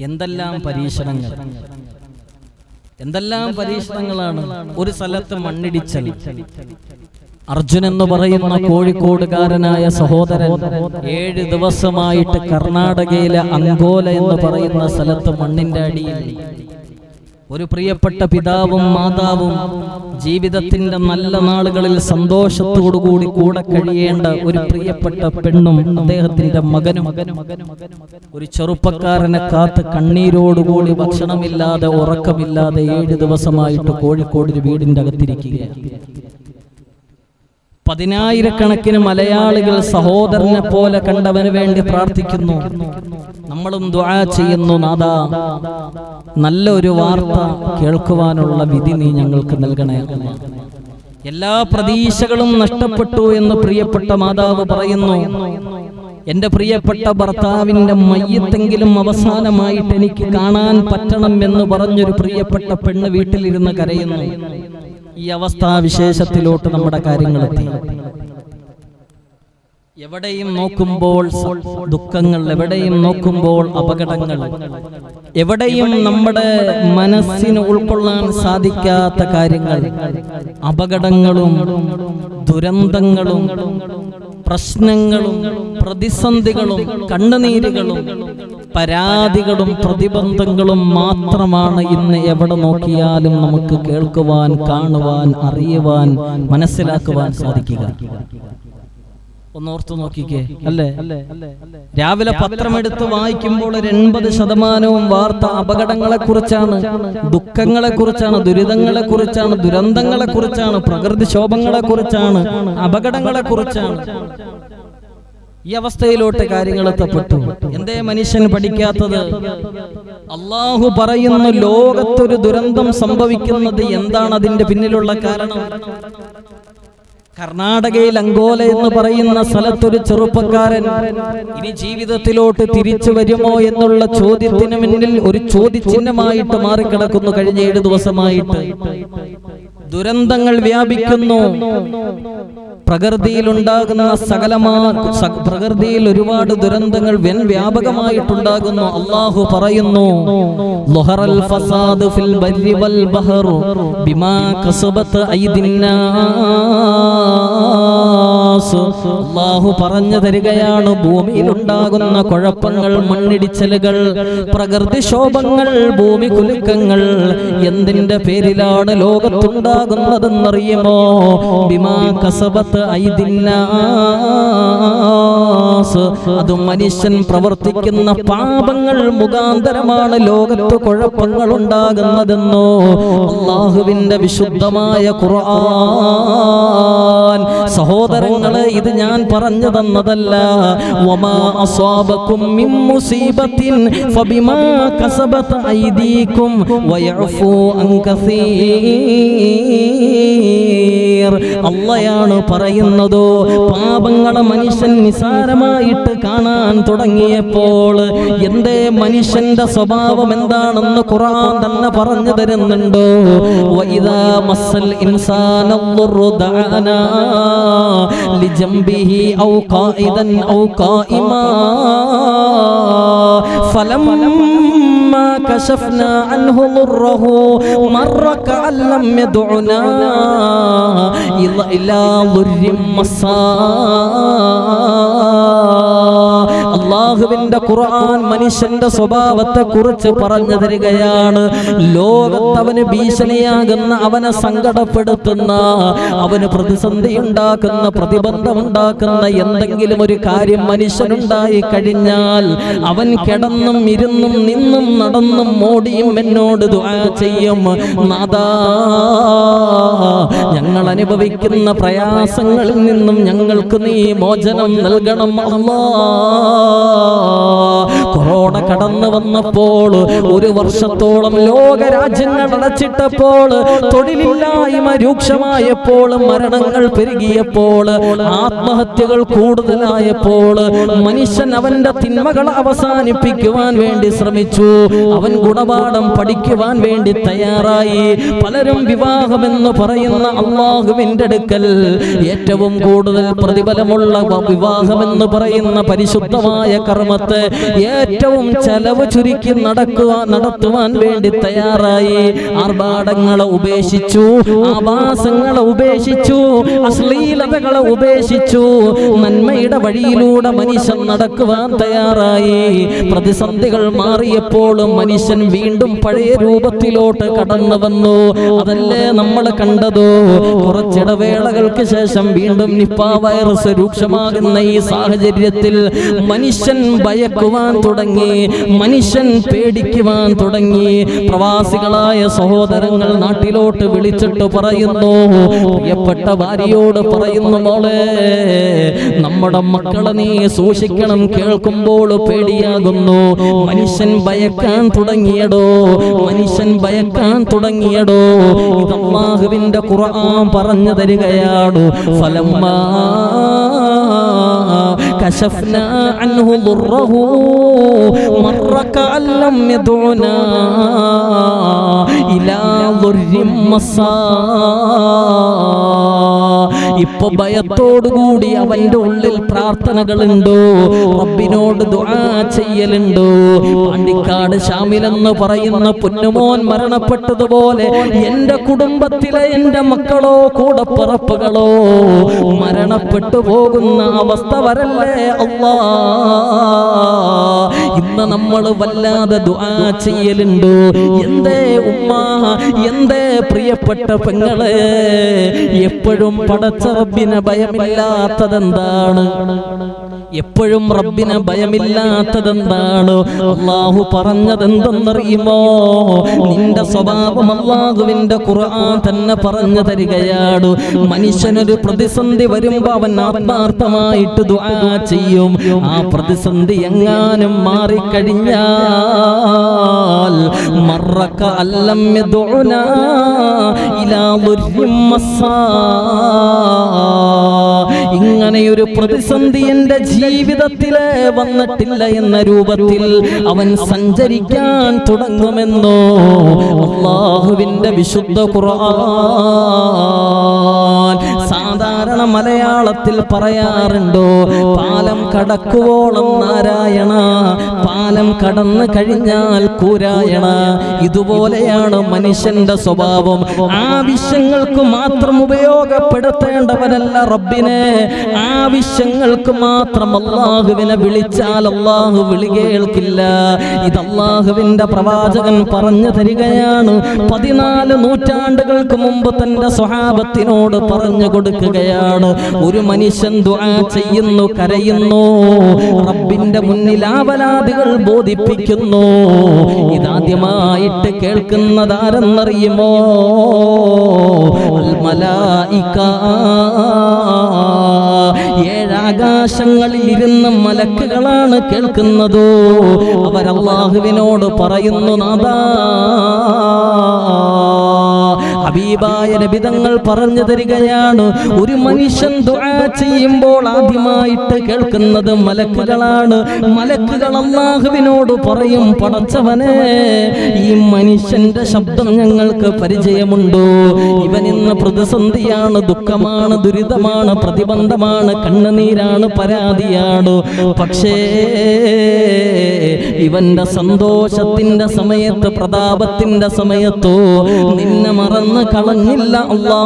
എന്തെല്ലാം പരീക്ഷണങ്ങൾ? എന്തെല്ലാം പരീക്ഷണങ്ങളാണ്? ഒരു സ്ഥലത്ത് മണ്ണിടിച്ചൽ. അർജുൻ എന്ന് പറയുന്ന കോഴിക്കോടുകാരനായ സഹോദരൻ ഏഴ് ദിവസമായിട്ട് കർണാടകയിലെ അങ്കോല എന്ന് പറയുന്ന സ്ഥലത്ത് മണ്ണിന്റെ അടിയിൽ. ഒരു പ്രിയപ്പെട്ട പിതാവും മാതാവും ജീവിതത്തിന്റെ നല്ല നാളുകളിൽ സന്തോഷത്തോടുകൂടി കൂടെ കഴിയേണ്ട ഒരു പ്രിയപ്പെട്ട പെണ്ണും അദ്ദേഹത്തിന്റെ മകനും. ഒരു ചെറുപ്പക്കാരനെ കാത്ത് കണ്ണീരോടുകൂടി ഭക്ഷണമില്ലാതെ ഉറക്കമില്ലാതെ ഏഴ് ദിവസമായിട്ട് കോഴിക്കോട് വീടിന്റെ അകത്തിരിക്കുകയാണ്. പതിനായിരക്കണക്കിന് മലയാളികൾ സഹോദരനെ പോലെ കണ്ടവന് വേണ്ടി പ്രാർത്ഥിക്കുന്നു. നമ്മളും ദ്വാ ചെയ്യുന്നു നാദാ. നല്ലൊരു വാർത്ത കേൾക്കുവാനുള്ള വിധി നീ ഞങ്ങൾക്ക് നൽകണേ എല്ലാ പ്രതീക്ഷകളും നഷ്ടപ്പെട്ടു എന്ന് പ്രിയപ്പെട്ട മാതാവ് പറയുന്നു. എന്റെ പ്രിയപ്പെട്ട ഭർത്താവിന്റെ മയ്യത്തെങ്കിലും അവസാനമായിട്ട് എനിക്ക് കാണാൻ പറ്റണം എന്ന് പറഞ്ഞൊരു പ്രിയപ്പെട്ട പെണ്ണ് വീട്ടിലിരുന്ന് കരയുന്നു. ഈ അവസ്ഥാവിശേഷത്തിലോട്ട് നമ്മുടെ കാര്യങ്ങൾ എത്തി. എവിടെയും നോക്കുമ്പോൾ ദുഃഖങ്ങൾ എവിടെയും നോക്കുമ്പോൾ അപകടങ്ങൾ എവിടെയും നമ്മുടെ മനസ്സിന് ഉൾക്കൊള്ളാൻ സാധിക്കാത്ത കാര്യങ്ങൾ അപകടങ്ങളും ദുരന്തങ്ങളും പ്രശ്നങ്ങളും പ്രതിസന്ധികളും കണ്ണുനീരുകളും പരാതികളും പ്രതിബന്ധങ്ങളും മാത്രമാണ് ഇന്ന് എവിടെ നോക്കിയാലും നമുക്ക് കേൾക്കുവാൻ കാണുവാൻ അറിയുവാൻ മനസ്സിലാക്കുവാൻ സാധിക്കുക. ഒന്നോർത്തു നോക്കിക്കേ അല്ലേ? രാവിലെ പത്രമെടുത്ത് വായിക്കുമ്പോൾ ഒരു എൺപത് ശതമാനവും വാർത്ത അപകടങ്ങളെ കുറിച്ചാണ് ദുഃഖങ്ങളെ കുറിച്ചാണ് ദുരിതങ്ങളെ കുറിച്ചാണ് ദുരന്തങ്ങളെ കുറിച്ചാണ് പ്രകൃതിക്ഷോഭങ്ങളെ കുറിച്ചാണ് അപകടങ്ങളെ കുറിച്ചാണ് ഈ അവസ്ഥയിലോട്ട് കാര്യങ്ങൾ എത്തപ്പെട്ടു എന്തേ മനുഷ്യൻ പഠിക്കാത്തത്? അള്ളാഹു പറയുന്ന ലോകത്തൊരു ദുരന്തം സംഭവിക്കുന്നത് എന്താണ് അതിന്റെ പിന്നിലുള്ള കാരണം? കർണാടകയിൽ അങ്കോല എന്ന് പറയുന്ന സ്ഥലത്തൊരു ചെറുപ്പക്കാരൻ ഇനി ജീവിതത്തിലോട്ട് തിരിച്ചു വരുമോ എന്നുള്ള ചോദ്യത്തിന് മുന്നിൽ ഒരു ചോദ്യചിഹ്നമായിട്ട് മാറിക്കിടക്കുന്നു കഴിഞ്ഞ ഏഴു ദിവസമായിട്ട്. ദുരന്തങ്ങൾ വ്യാപിക്കുന്നു. പ്രകൃതിയിൽ ഉണ്ടാകുന്ന സകലമാ പ്രകൃതിയിൽ ഒരുപാട് ദുരന്തങ്ങൾ വെൻ വ്യാപകമായിട്ടുണ്ടാകുന്നു. അള്ളാഹു പറയുന്നു ലുഹറൽ ഫസാദ് ഫിൽ ബർരി വൽ ബഹറു ബിമാ കസബത്ത് അള്ളാഹു പറഞ്ഞു തരികയാണ്. ഭൂമിയിൽ ഉണ്ടാകുന്ന കുഴപ്പങ്ങൾ മണ്ണിടിച്ചലുകൾ പ്രകൃതിക്ഷോഭങ്ങൾ ഭൂമി കുലുക്കങ്ങൾ എന്തിന്റെ പേരിലാണ് ലോകത്തുണ്ടാകുന്നതെന്നറിയുമോ? ബിമാ കസബത്ത് അത് മനുഷ്യൻ പ്രവർത്തിക്കുന്ന പാപങ്ങൾ മുഖാന്തരമാണ് ലോകത്ത് കുഴപ്പങ്ങൾ ഉണ്ടാകുന്നതെന്നോ? അള്ളാഹുവിന്റെ വിശുദ്ധമായ ഖുർആൻ ഖുർആൻ സഹോദരങ്ങളെ ഇത് ഞാൻ പറഞ്ഞു തന്നതല്ല വമാ അസ്വാബകും മിൻ മുസീബത്തിൻ ഫബിമാ കസബത ഐദീകും വയഫു അൻ കസീർ. അള്ളയാണ് പറയുന്നത് പാപങ്ങളെ മനുഷ്യൻ നിസാരമായിട്ട് കാണാൻ തുടങ്ങിയപ്പോൾ എന്തേ മനുഷ്യന്റെ സ്വഭാവം എന്താണെന്ന് ഖുർആൻ തന്നെ പറഞ്ഞു തരുന്നുണ്ടോ? വൈദാ മസ്സൽ ഇൻസാന ദഅനാ لجنبه أو قائدا أو قائما فلما كشفنا عنه ضره مر كأن لم يدعنا إلى- إلى ضر مساه അള്ളാഹുവിന്റെ ഖുർആൻ മനുഷ്യന്റെ സ്വഭാവത്തെ കുറിച്ച് പറഞ്ഞു തരികയാണ്. ലോകത്തവന് ഭീഷണിയാകുന്ന അവനെ സങ്കടപ്പെടുത്തുന്ന അവന് പ്രതിസന്ധി ഉണ്ടാക്കുന്ന പ്രതിബന്ധം ഉണ്ടാക്കുന്ന എന്തെങ്കിലും ഒരു കാര്യം മനുഷ്യനുണ്ടായി കഴിഞ്ഞാൽ അവൻ കിടന്നും ഇരുന്നും നിന്നും നടന്നും മോടിയും എന്നോട് ദുആ ചെയ്യും. നാദാ ഞങ്ങൾ അനുഭവിക്കുന്ന പ്രയാസങ്ങളിൽ നിന്നും ഞങ്ങൾക്ക് നീ മോചനം നൽകണം. അല്ലാ. കൊറോണ കടന്നു വന്നപ്പോൾ ഒരു വർഷത്തോളം ലോക രാജ്യങ്ങൾ അടച്ചിട്ടപ്പോൾ തൊഴിലില്ലായ്മ രൂക്ഷമായപ്പോൾ മരണങ്ങൾ പെരുകിയപ്പോൾ ആത്മഹത്യകൾ കൂടുതലായപ്പോൾ മനുഷ്യൻ അവന്റെ തിന്മകൾ അവസാനിപ്പിക്കുവാൻ വേണ്ടി ശ്രമിച്ചു. അവൻ ഗുണപാഠം പഠിക്കുവാൻ വേണ്ടി തയ്യാറായി. പലരും വിവാഹമെന്ന് പറയുന്ന അള്ളാഹുവിന്റെ അടുക്കൽ ഏറ്റവും കൂടുതൽ പ്രതിഫലമുള്ള വിവാഹമെന്ന് പറയുന്ന പരിശുദ്ധ പരിശുദ്ധമായ കർമ്മത്തെ ഏറ്റവും ചെലവ് ചുരുക്കി നടക്കുവാൻ നടത്തുവാൻ വേണ്ടി തയ്യാറായി. ആർഭാടങ്ങളെ ഉപേക്ഷിച്ചു ആവാസങ്ങളെ ഉപേക്ഷിച്ചു അശ്ലീലതകളെ ഉപേക്ഷിച്ചു. നന്മയുടെ വഴിയിലൂടെ മനുഷ്യൻ നടക്കുവാൻ തയ്യാറായി. പ്രതിസന്ധികൾ മാറിയപ്പോഴും മനുഷ്യൻ വീണ്ടും പഴയ രൂപത്തിലോട്ട് കടന്നു വന്നു. അതല്ലേ നമ്മൾ കണ്ടതോ? കുറച്ചിടവേളകൾക്ക് ശേഷം വീണ്ടും നിപ്പ വൈറസ് രൂക്ഷമാകുന്ന ഈ സാഹചര്യത്തിൽ മനുഷ്യൻ ഭയക്കുവാൻ തുടങ്ങി മനുഷ്യൻ പേടിക്കുവാൻ തുടങ്ങി. പ്രവാസികളായ സഹോദരങ്ങൾ നാട്ടിലോട്ട് വിളിച്ചിട്ട് പറയുന്നു പ്രിയപ്പെട്ട ഭാര്യയോട് പറയുന്നു മോളെ നമ്മുടെ മക്കളെ നീ സൂക്ഷിക്കണം കേൾക്കുമ്പോൾ പേടിയാകുന്നു. മനുഷ്യൻ ഭയക്കാൻ തുടങ്ങിയടോ മനുഷ്യൻ ഭയക്കാൻ തുടങ്ങിയടോ. ഇതമ്മാഹുവിന്റെ ഖുർആൻ പറഞ്ഞു തരികയാണ് ഫലമ്മാ كشفنا عنه ضره مر كأن لم يدعنا إلى ضر مسا ഇപ്പൊ ഭയത്തോടുകൂടി അവന്റെ ഉള്ളിൽ പ്രാർത്ഥനകളുണ്ടോ റബ്ബിനോട് ദുആ ചെയ്യലുണ്ടോ പാണ്ടിക്കാട് ഷാമിലെന്ന് പറയുന്ന പൊന്നുമോൻ മരണപ്പെട്ടതുപോലെ എന്റെ കുടുംബത്തിലെ എന്റെ മക്കളോ കൂടപ്പിറപ്പുകളോ മരണപ്പെട്ടു പോകുന്ന അവസ്ഥ വരല്ലേ ഇന്ന് നമ്മൾ വല്ലാതെ ദുആ ചെയ്യലുണ്ട്? എന്തേ ഉമ്മ എന്തേ പ്രിയപ്പെട്ട പെങ്ങളെ? എപ്പോഴും പടച്ചറബിന് ഭയമില്ലാത്തതെന്താണ്? എപ്പോഴും റബ്ബിന് ഭയമില്ലാത്തതെന്താണ്? അള്ളാഹു പറഞ്ഞതെന്തെന്നറിയുമോ? നിന്റെ സ്വഭാവം അള്ളാഹുവിന്റെ ഖുർആൻ തന്നെ പറഞ്ഞു തരികയാണ് മനുഷ്യനൊരു പ്രതിസന്ധി വരുമ്പോ അവൻ ആത്മാർത്ഥമായിട്ട് ദുആ ചെയ്യും. ആ പ്രതിസന്ധി എങ്ങാനും മാറിക്കഴിഞ്ഞാൽ മറക്ക അല്ലം ഇലാ ദുർഹിം ഇങ്ങനെയൊരു പ്രതിസന്ധി എന്റെ ജീവിതത്തിലെ വന്നിട്ടില്ല എന്ന രൂപത്തിൽ അവൻ സഞ്ചരിക്കാൻ തുടങ്ങുമെന്നോ? അള്ളാഹുവിന്റെ വിശുദ്ധ ഖുർആൻ സാധാരണ മലയാളത്തിൽ പറയാറുണ്ടോ? പാലം കടക്കുവോളം നാരായണ പാലം കടന്നു കഴിഞ്ഞാൽ കൂരായണ. ഇതുപോലെയാണ് മനുഷ്യന്റെ സ്വഭാവം. ആവശ്യങ്ങൾക്ക് മാത്രം ഉപയോഗപ്പെടുത്തേണ്ടവരല്ല റബ്ബിനെ. ആവശ്യങ്ങൾക്ക് മാത്രം അള്ളാഹുവിനെ വിളിച്ചാൽ അള്ളാഹു വിളി കേൾക്കില്ല. ഇത് അള്ളാഹുവിന്റെ പ്രവാചകൻ പറഞ്ഞു തരികയാണ് പതിനാല് നൂറ്റാണ്ടുകൾക്ക് മുമ്പ് തന്റെ സ്വഹാബത്തിനോട് പറഞ്ഞു കൊടുക്കുകയാണ് ഒരു മനുഷ്യൻ ദുആ ചെയ്യുന്നു കരയുന്നു. റബ്ബിന്റെ മുന്നിൽ ആവലാദികൾ ബോധിപ്പിക്കുന്നു. ഇതാദ്യമായിട്ട് കേൾക്കുന്നതാരെന്നറിയുമോ? അൽ മലായിക ഏഴാകാശങ്ങളിൽ ഇരുന്ന മലക്കുകളാണ് കേൾക്കുന്നതോ. അവർ അള്ളാഹുവിനോട് പറയുന്നു നാദാ. ഹബീബായ നബിതങ്ങൾ പറഞ്ഞു തരികയാണ് ഒരു മനുഷ്യൻ ദുആ ചെയ്യുമ്പോൾ ആദ്യമായിട്ട് കേൾക്കുന്നത് മലക്കുകളാണ്. മലക്കുകൾ അള്ളാഹുവിനോട് പറയും പടച്ചവനെ ഈ മനുഷ്യന്റെ ശബ്ദം ഞങ്ങൾക്ക് പരിചയമുണ്ടോ? ഇവൻ ഇന്ന് പ്രതിസന്ധിയാണ് ദുഃഖമാണ് ദുരിതമാണ് പ്രതിബന്ധമാണ് കണ്ണുനീരാണ് പരാതിയാണ്. പക്ഷേ ഇവന്റെ സന്തോഷത്തിന്റെ സമയത്ത് പ്രതാപത്തിന്റെ സമയത്തോ നിന്നെ മറന്ന് കളഞ്ഞില്ല അല്ലാ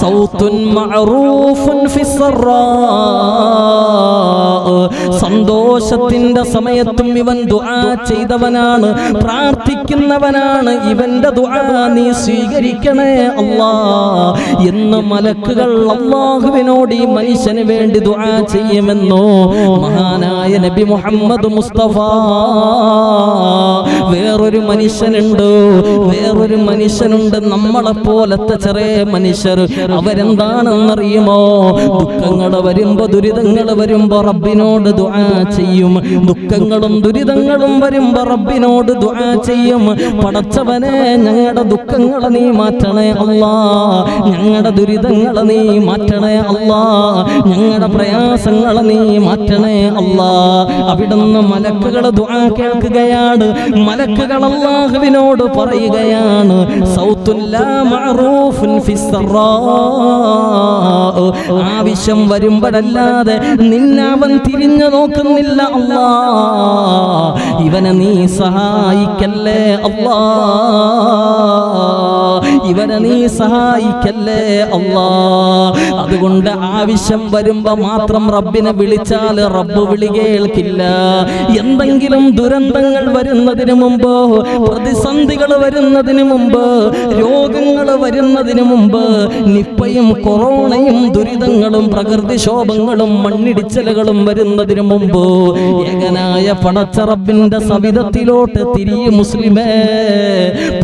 സൗത്തുൻ മഅറൂഫുൻ ഫിസ്സറാ. സന്തോഷത്തിന്റെ സമയത്തും ഇവൻ ദുആ ചെയ്തവനാണ് പ്രാർത്ഥിക്കുന്നവനാണ് ഇവന്റെ ദുആ നീ സ്വീകരിക്കണേ അല്ലാ. എന്ന് മലക്കുകൾ അള്ളാഹുവിനോട് ഈ മനുഷ്യന് വേണ്ടി ദുആ ചെയ്യുമെന്നോ? മഹാനായ നബി മുഹമ്മദ് മുസ്തഫ. വേറൊരു മനുഷ്യനുണ്ട് വേറൊരു മനുഷ്യനുണ്ട്. നമ്മളെ പോലത്തെ ചെറിയ മനുഷ്യർ അവരെന്താണെന്നറിയുമോ? ദുഃഖങ്ങൾ വരുമ്പോ ദുരിതങ്ങൾ വരുമ്പോ റബ്ബിനോട് ദുആ ചെയ്യും. ദുഃഖങ്ങളും ദുരിതങ്ങളും വരുമ്പോ റബ്ബിനോട് ദുആ ചെയ്യും. പടച്ചവനെ ഞങ്ങളുടെ ദുഃഖങ്ങളെ നീ മാറ്റണേ അല്ലാ. ഞങ്ങളുടെ ദുരിതങ്ങളെ നീ മാറ്റണേ അല്ലാ. ഞങ്ങളുടെ പ്രയാസങ്ങളെ നീ മാറ്റണേ അല്ലാ. അവിടുന്ന് മലക്കുകൾ ദുആ കേൾക്കുകയാണ്. മലക്കുകൾ അല്ലാഹുവിനോട് പറയുകയാണ്. സൗത്തുല്ലാ മഅറൂഫുൻ ഫിസ്സറാ. ആവശ്യം വരുമ്പോഴല്ലാതെ നിന്നവൻ തിരിഞ്ഞു നോക്കുന്നില്ല അല്ലാ. ഇവനെ നീ സഹായിക്കല്ലേ അല്ലാ. ഇവനെ നീ സഹായിക്കല്ലേ അല്ലാ. അതുകൊണ്ട് ആവശ്യം വരുമ്പോ മാത്രം റബ്ബിനെ വിളിച്ചാൽ റബ്ബ് വിളി കേൾക്കില്ല. എന്തെങ്കിലും ദുരന്തങ്ങൾ വരുന്നതിന് മുമ്പ് പ്രതിസന്ധികൾ വരുന്നതിന് മുമ്പ് രോഗങ്ങൾ വരുന്നതിന് മുമ്പ് നിപ്പയും കൊറോണയും ദുരിതങ്ങളും പ്രകൃതിക്ഷോഭങ്ങളും മണ്ണിടിച്ചലുകളും വരുന്നതിന് മുമ്പ് ഏകനായ പടച്ചറബിന്റെ സവിധത്തിലോട്ട് തിരിയ മുസ്ലിമേ.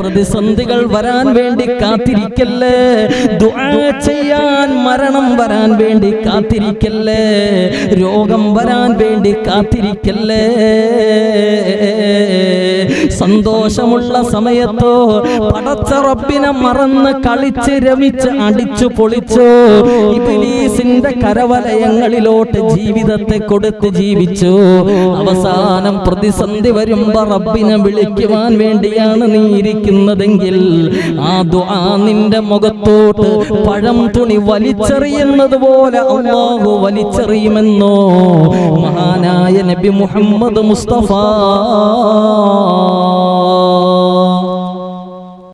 പ്രതിസന്ധികൾ വരാൻ വേണ്ടി കാത്തിരിക്കല്ലേ? ചെയ്യാൻ മരണം വരാൻ വേണ്ടി കാത്തിരിക്കല്ലേ? രോഗം വരാൻ വേണ്ടി കാത്തിരിക്കല്ലേ? സന്തോഷമുള്ള സമയത്തോ പടച്ച റബ്ബിനെ മറന്ന് കളിച്ച് രമിച്ച് അടിച്ചു പൊളിച്ചു? ഇബിലീസിന്റെ കരവലയങ്ങളിലോട്ട് ജീവിതത്തെ കൊടുത്ത് ജീവിച്ചു? അവസാനം പ്രതിസന്ധി വരുമ്പോ റബ്ബിനെ വിളിക്കുവാൻ വേണ്ടിയാണ് നീ ഇരിക്കുന്നതെങ്കിൽ ആ ദുആ നിന്റെ മുഖത്തോട്ട് പഴം തുണി വലിച്ചെറിയുന്നത് പോലെ അള്ളാഹു വലിച്ചെറിയുമെന്നോ? മഹാനായ നബി മുഹമ്മദ് മുസ്തഫ